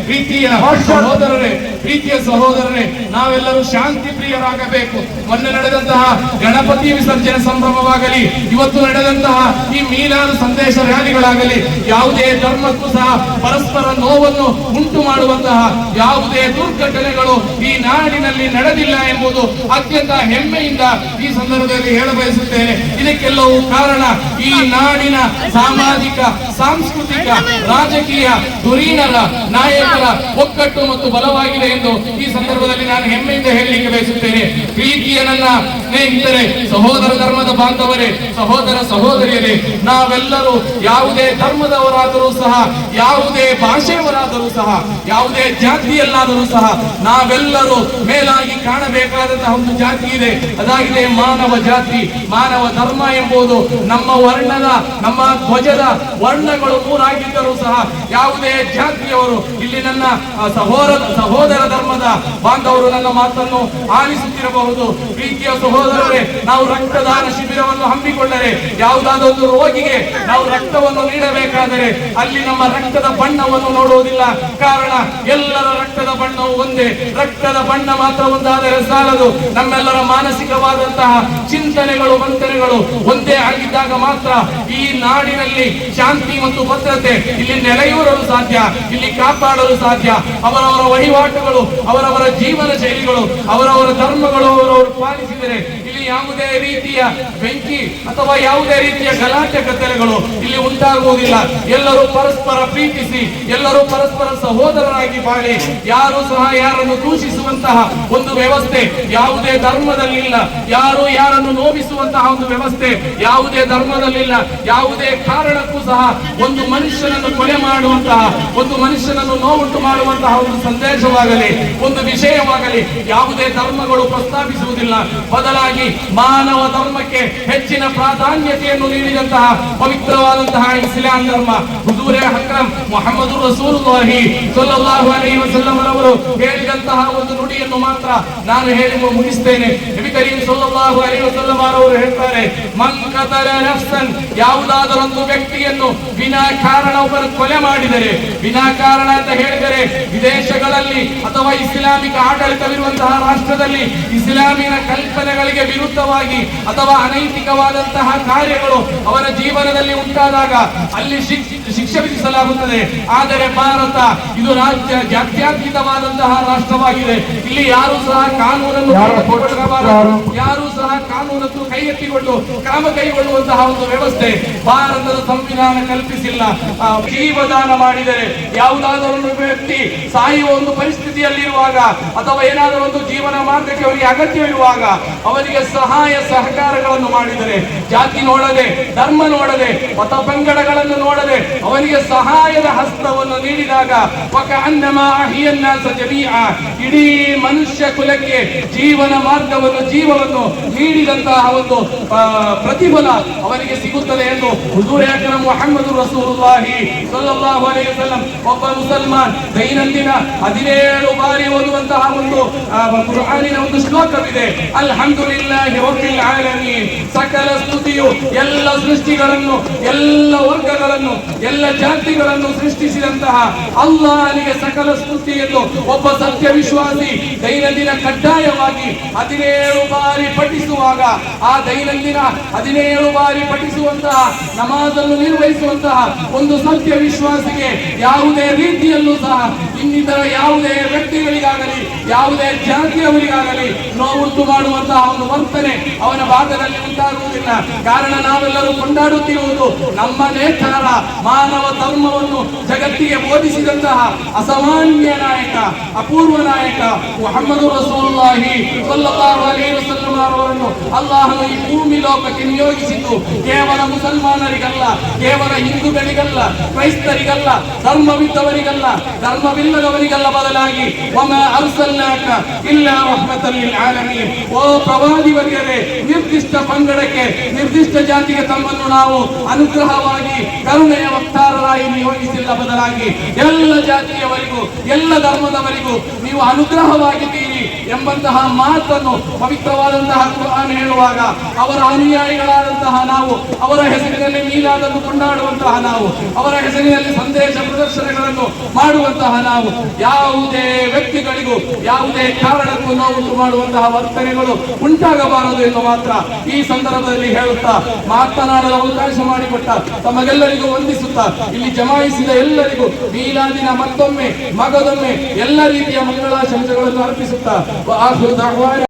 ಪ್ರೀತಿಯ ಸಹೋದರರೇ ಪ್ರೀತಿಯ ಸಹೋದರರೇ, ನಾವೆಲ್ಲರೂ ಶಾಂತಿ ಪ್ರಿಯರಾಗಬೇಕು. ಮೊನ್ನೆ ನಡೆದಂತಹ ಗಣಪತಿ ವಿಸರ್ಜನೆ ಸಂಭ್ರಮವಾಗಲಿ, ಇವತ್ತು ನಡೆದಂತಹ ಈ ಮೀಲಾದ ಸಂದೇಶ ರ್ಯಾಲಿಗಳಾಗಲಿ, ಯಾವುದೇ ಧರ್ಮಕ್ಕೂ ಸಹ ಪರಸ್ಪರ ನೋವನ್ನು ಉಂಟು ಮಾಡುವಂತಹ ಯಾವುದೇ ದುರ್ಘಟನೆಗಳು ಈ ನಾಡಿನಲ್ಲಿ ನಡೆದಿಲ್ಲ ಎಂಬುದು ಅತ್ಯಂತ ಹೆಮ್ಮೆಯಿಂದ ಈ ಸಂದರ್ಭದಲ್ಲಿ ಹೇಳ ಬಯಸುತ್ತೇನೆ. ಇದಕ್ಕೆಲ್ಲವೂ ಕಾರಣ ಈ ನಾಡಿನ ಸಾಮಾಜಿಕ, ಸಾಂಸ್ಕೃತಿಕ, ರಾಜಕೀಯ ಧುರೀಣರ ನಾಯಕರ ಒಕ್ಕಟ್ಟು ಮತ್ತು ಬಲವಾಗಿದೆ ಎಂದು ಈ ಸಂದರ್ಭದಲ್ಲಿ ನಾನು ಹೆಮ್ಮೆಯಿಂದ ಹೇಳಲಿಕ್ಕೆ ಬಯಸುತ್ತೇನೆ. ಪ್ರೀತಿಯ ನನ್ನ ಸ್ನೇಹಿತರೆ, ಸಹೋದರ ಧರ್ಮದ ಬಾಂಧವರೇ, ಸಹೋದರ ಸಹೋದರಿಯರೇ, ನಾವೆಲ್ಲರೂ ಯಾವುದೇ ಧರ್ಮದವರಾದರೂ ಸಹ, ಯಾವುದೇ ಭಾಷೆಯವರಾದರೂ ಸಹ, ಯಾವುದೇ ಜಾತಿಯಲ್ಲಾದರೂ ಸಹ, ನಾವೆಲ್ಲರೂ ಮೇಲಾಗಿ ಕಾಣಬೇಕಾದಂತಹ ಒಂದು ಜಾತಿ ಇದೆ. ಅದಾಗಿದೆ ಮಾನವ ಜಾತಿ. ಮಾನವ ಧರ್ಮ ಎಂಬುದು ನಮ್ಮ ವರ್ಣದ, ನಮ್ಮ ಧ್ವಜದ ವರ್ಣಗಳು ಮೂರಾಗಿದ್ದರೂ ಸಹ, ಯಾವುದೇ ಜಾತಿಯವರು ಇಲ್ಲಿ ನನ್ನ ಸಹೋದರ ಸಹೋದರ ಸಹೋದರ ಧರ್ಮದ ಬಾಂಧವರು ನನ್ನ ಮಾತನ್ನು ಆಲಿಸುತ್ತಿರಬಹುದು. ಪ್ರೀತಿಯ ಸಹೋದರರೇ, ನಾವು ರಕ್ತದಾನ ಶಿಬಿರವನ್ನು ಹಮ್ಮಿಕೊಂಡರೆ ಯಾವುದಾದೊಂದು ರೋಗಿಗೆ ನಾವು ರಕ್ತವನ್ನು ನೀಡಬೇಕಾದರೆ ಅಲ್ಲಿ ನಮ್ಮ ರಕ್ತದ ಬಣ್ಣವನ್ನು ನೋಡುವುದಿಲ್ಲ. ಕಾರಣ ಎಲ್ಲರ ರಕ್ತದ ಬಣ್ಣವು ಒಂದೇ. ರಕ್ತದ ಬಣ್ಣ ಮಾತ್ರ ಒಂದಾದರೆ ಸಾಲದು. ನಮ್ಮೆಲ್ಲರ ಮಾನಸಿಕವಾದಂತಹ ಚಿಂತನೆಗಳು, ಮಂಥನೆಗಳು ಒಂದೇ ಆಗಿದ್ದಾಗ ಮಾತ್ರ ಈ ನಾಡಿನಲ್ಲಿ ಶಾಂತಿ ಮತ್ತು ಭದ್ರತೆ ಇಲ್ಲಿ ನೆಲೆಯೂರಲು ಸಾಧ್ಯ, ಇಲ್ಲಿ ಕಾಪಾಡಲು ಸಾಧ್ಯ. ಅವರವರ ವಹಿವಾಟುಗಳು ಅವರವರ ಜೀವನ ಶೈಲಿಗಳು, ಅವರವರ ಧರ್ಮಗಳು ಅವರವರು ಪಾಲಿಸಿದರೆ ಇಲ್ಲಿ ಯಾವುದೇ ರೀತಿಯ ಬೆಂಕಿ ಅಥವಾ ಯಾವುದೇ ರೀತಿಯ ಗಲಾಟೆ ಕತ್ತಲೆಗಳು ಉಂಟಾಗುವುದಿಲ್ಲ. ಎಲ್ಲರೂ ಪರಸ್ಪರ ಪ್ರೀತಿಸಿ, ಎಲ್ಲರೂ ಪರಸ್ಪರ ಸಹೋದರರಾಗಿ ಬಾಳಿ. ಯಾರು ಸಹ ಯಾರನ್ನು ದೂಷಿಸುವಂತಹ ಒಂದು ವ್ಯವಸ್ಥೆ ಯಾವುದೇ ಧರ್ಮದಲ್ಲಿಲ್ಲ. ಯಾರು ಯಾರನ್ನು ನೋವಿಸುವಂತಹ ಒಂದು ವ್ಯವಸ್ಥೆ ಯಾವುದೇ ಧರ್ಮದಲ್ಲಿಲ್ಲ. ಯಾವುದೇ ಕಾರಣಕ್ಕೂ ಸಹ ಒಂದು ಮನುಷ್ಯನನ್ನು ಕೊಲೆ ಮಾಡುವಂತಹ, ಒಂದು ಮನುಷ್ಯನನ್ನು ನೋವುಂಟು ಮಾಡುವಂತಹ ಒಂದು ಸಂದೇಶವಾಗಲಿ, ಒಂದು ವಿಷಯವಾಗಲಿ ಯಾವುದೇ ಧರ್ಮಗಳು ಪ್ರಸ್ತಾಪಿಸುವುದಿಲ್ಲ. ಬದಲಾಗಿ ಮಾನವ ಧರ್ಮಕ್ಕೆ ಹೆಚ್ಚಿನ ಪ್ರಾಧಾನ್ಯತೆಯನ್ನು ನೀಡಿದಂತಹ ಪವಿತ್ರವಾದಂತಹ ಇಸ್ಲಾಂ ಧರ್ಮ ಹುದೂರೆ ಹಕ್ರಂ ಮೊಹಮ್ಮದ್ ರಸೂಲುಲ್ಲಾಹಿ ಸಲ್ಲಲ್ಲಾಹು ಅಲೈಹಿ ವಸಲ್ಲಂ ಅವರು ಹೇಳಿದಂತಹ ಒಂದು ನುಡಿಯನ್ನು ಮಾತ್ರ ನಾನು ಹೇಳಿ ಮುಗಿಸ್ತೇನೆ. ನಬಿ ಕರೀಂ ಸಲ್ಲಲ್ಲಾಹು ಅಲೈಹಿ ವಸಲ್ಲಂ ರವರು ಹೇಳ್ತಾರೆ, ಮನ್ ಕತಲ ಯಾವುದಾದರೊಂದು ವ್ಯಕ್ತಿಯನ್ನು ವಿನಾ ಕಾರಣ ಒಬ್ಬರು ಕೊಲೆ ಮಾಡಿದರೆ, ವಿನಾ ಕಾರಣ ಅಂತ ಹೇಳಿದರೆ ವಿದೇಶಗಳಲ್ಲಿ ಅಥವಾ ಇಸ್ಲಾಮಿಕ ಆಡಳಿತವಿರುವಂತಹ ರಾಷ್ಟ್ರದಲ್ಲಿ ಇಸ್ಲಾಮಿನ ಕಲ್ಪನೆಗಳಿಗೆ ವಿರುದ್ಧವಾಗಿ ಅಥವಾ ಅನೈತಿಕವಾದಂತಹ ಕಾರ್ಯಗಳು ಅವರ ಜೀವನದಲ್ಲಿ ಉಂಟಾದಾಗ ಅಲ್ಲಿ ಶಿಕ್ಷ- ಶಿಕ್ಷೆ ವಿಧಿಸಲಾಗುತ್ತದೆ. ಆದರೆ ಭಾರತ ಇದು ರಾಜ್ಯ ಜಾತ್ಯಾತೀತವಾದಂತಹ ರಾಷ್ಟ್ರವಾಗಿದೆ. ಇಲ್ಲಿ ಯಾರು ಸಹ ಕಾನೂನನ್ನು ಯಾರು ಸಹ ಕಾನೂನನ್ನು ಕೈ ಎತ್ತಿಕೊಂಡು ಕ್ರಮ ಕೈಗೊಳ್ಳುವಂತಹ ಒಂದು ವ್ಯವಸ್ಥೆ ಭಾರತದ ಸಂವಿಧಾನ ಕಲ್ಪಿಸಿಲ್ಲ ಆ, ಜೀವದಾನ ಮಾಡಿದರೆ ಯಾವುದಾದರೂ ವ್ಯಕ್ತಿ ಸಾಯುವ ಒಂದು ಪರಿಸ್ಥಿತಿಯಲ್ಲಿರುವಾಗ ಅಥವಾ ಏನಾದರೂ ಒಂದು ಜೀವನ ಮಾರ್ಗಕ್ಕೆ ಅವರಿಗೆ ಅಗತ್ಯವಿರುವಾಗ ಅವರಿಗೆ ಸಹಾಯ ಸಹಕಾರಗಳನ್ನು ಮಾಡಿದರೆ ಜಾತಿ ನೋಡದೆ ಧರ್ಮ ನೋಡದೆ ಮತ ಪಂಗಡಗಳನ್ನು ನೋಡದೆ ಅವನಿಗೆ ಸಹಾಯದ ಹಸ್ತವನ್ನು ನೀಡಿದಾಗ. ಇಡೀ ಮನುಷ್ಯ ಕುಲಕ್ಕೆ ಜೀವನ ಮಾರ್ಗವನ್ನು ಜೀವವನ್ನು ನೀಡಿದಂತಹ ಒಂದು ಪ್ರತಿಫಲ ಅವರಿಗೆ ಸಿಗುತ್ತದೆ ಎಂದು ಹುಜೂರ್ ಅಕ್ರಮ್ ಮೊಹಮ್ಮದ್ ರಸೂಲುಲ್ಲಾಹಿ ಸಲ್ಲಲ್ಲಾಹು ಅಲೈಹಿ ವಸಲ್ಲಂ, ಒಬ್ಬ ಮುಸಲ್ಮಾನ್, ದೈನಂದಿನ ಹದಿನೇಳು ಬಾರಿ ಓದುವಂತಹ ಒಂದು ಗುರುಹಾನಿನ ಒಂದು ಶ್ಲೋಕವಿದೆ. ಅಲ್ಹಮ್ದುಲಿಲ್ಲಾಹಿ ಸಕಲ ಸ್ತುತಿಯು ಎಲ್ಲ ಸೃಷ್ಟಿಗಳನ್ನು, ಎಲ್ಲ ವರ್ಗಗಳನ್ನು, ಎಲ್ಲ ಜಾತಿಗಳನ್ನು ಸೃಷ್ಟಿಸಿದಂತಹ ಅಲ್ಲಾಹನಿಗೆ ಸಕಲ ಸ್ತುತಿ ಎಂದು ಒಬ್ಬ ಸತ್ಯ ವಿಶ್ವಾಸಿ ದೈನಂದಿನ ಕಡ್ಡಾಯವಾಗಿ ಹದಿನೇಳು ಬಾರಿ ಪಠಿಸುವಾಗ ಆ ದೈನಂದಿನ ಹದಿನೇಳು ಬಾರಿ ಪಠಿಸುವಂತಹ ನಮಾಜನ್ನು ನಿರ್ವಹಿಸುವಂತಹ ಒಂದು ಸತ್ಯ ವಿಶ್ವಾಸಿಗೆ ಯಾವುದೇ ರೀತಿಯಲ್ಲೂ ಸಹ ಇನ್ನಿತರ ಯಾವುದೇ ವ್ಯಕ್ತಿಗಳಿಗಾಗಲಿ, ಯಾವುದೇ ಜಾತಿಯವರಿಗಾಗಲಿ ನೋವುಂಟು ಮಾಡುವಂತಹ ಒಂದು ವರ್ತನೆ ಅವನ ಭಾಗದಲ್ಲಿ ಉಂಟಾಗುವುದಿಲ್ಲ. ಕಾರಣ ನಾವೆಲ್ಲರೂ ಕೊಂಡಾಡುತ್ತಿರುವುದು ನಮ್ಮ ನೇತಾರ ಮಾನವ ಧರ್ಮವನ್ನು ಜಗತ್ತಿಗೆ ಬೋಧಿಸಿದಂತಹ ಅಸಾಮಾನ್ಯ ನಾಯಕ, ಅಪೂರ್ವ ನಾಯಕ ಮೊಹಮ್ಮದ್ ರಸೂಲ್ಲಾಹಿ ಸಲ್ಲಲ್ಲಾಹು ಅಲೈಹಿ ವಸಲ್ಲಂ ಅವರನ್ನು ಅಲ್ಲಾಹನು ಈ ಭೂಮಿ ಲೋಕಕ್ಕೆ ನಿಯೋಗಿಸಿದ್ದು ಕೇವಲ ಮುಸಲ್ಮಾನರಿಗಲ್ಲ, ಕೇವಲ ಹಿಂದೂಗಳಿಗಲ್ಲ, ಕ್ರೈಸ್ತರಿಗಲ್ಲ, ಧರ್ಮವಿದ್ದವರಿಗಲ್ಲ, ಧರ್ಮವಿಲ್ಲದವರಿಗಲ್ಲ ಬದಲಾಗಿ ಒಮ್ಮೆ ಅರ್ಸಲ್ನಾಕ ಇಲ್ಲ ರಹ್ಮತಲ್ ಆಲಮಿ ಓ ಪ್ರವಾದಿ ವರ್ಗರೇ ನಿರ್ದಿಷ್ಟ ಪಂಗಡಕ್ಕೆ, ನಿರ್ದಿಷ್ಟ ಜಾತಿಗೆ ತಮ್ಮನ್ನು ನಾವು ಅನುಗ್ರಹವಾಗಿ ಕರುಣೆಯ ವಕ್ತಾರರಾಗಿ ನಿಯೋಗಿಸಿಲ್ಲ ಬದಲಾಗಿ ಎಲ್ಲ ಜಾತಿಯವರಿಗೂ, ಎಲ್ಲ ಧರ್ಮದವರಿಗೂ ನೀವು ಅನುಗ್ರಹವಾಗಿದ್ದೀರಿ ಎಂಬಂತಹ ಮಾತನ್ನು ಪವಿತ್ರವಾದಂತಹ ಕುರಾನ್ ಹೇಳುವಾಗ ಅವರ ಅನುಯಾಯಿಗಳಾದಂತಹ ನಾವು, ಅವರ ಹೆಸರಿನಲ್ಲಿ ಮೀಲಾದನ್ನು ಕೊಂಡಾಡುವಂತಹ ನಾವು, ಅವರ ಹೆಸರಿನಲ್ಲಿ ಸಂದೇಶ ಪ್ರದರ್ಶನಗಳನ್ನು ಮಾಡುವಂತಹ ನಾವು, ಯಾವುದೇ ವ್ಯಕ್ತಿಗಳಿಗೂ ಯಾವುದೇ ಕಾರಣಕ್ಕೂ ನಾವು ಮಾಡುವಂತಹ ವರ್ತನೆಗಳು ಉಂಟಾಗಬಾರದು ಎಂದು ಮಾತ್ರ ಈ ಸಂದರ್ಭದಲ್ಲಿ ಹೇಳುತ್ತಾ, ಮಾತನಾಡಲು ಅವಕಾಶ ಮಾಡಿಕೊಟ್ಟ, ತಮಗೆಲ್ಲರಿಗೂ ವಂದಿಸುತ್ತಾ ಇಲ್ಲಿ ಜಮಾಯಿಸಿದ ಎಲ್ಲರಿಗೂ ಮೀಲಾದಿನ ಮತ್ತೊಮ್ಮೆ ಮಗದೊಮ್ಮೆ ಎಲ್ಲ ರೀತಿಯ ಮಂಗಳಾಶಂಸೆಗಳನ್ನು ಅರ್ಪಿಸುತ್ತಾ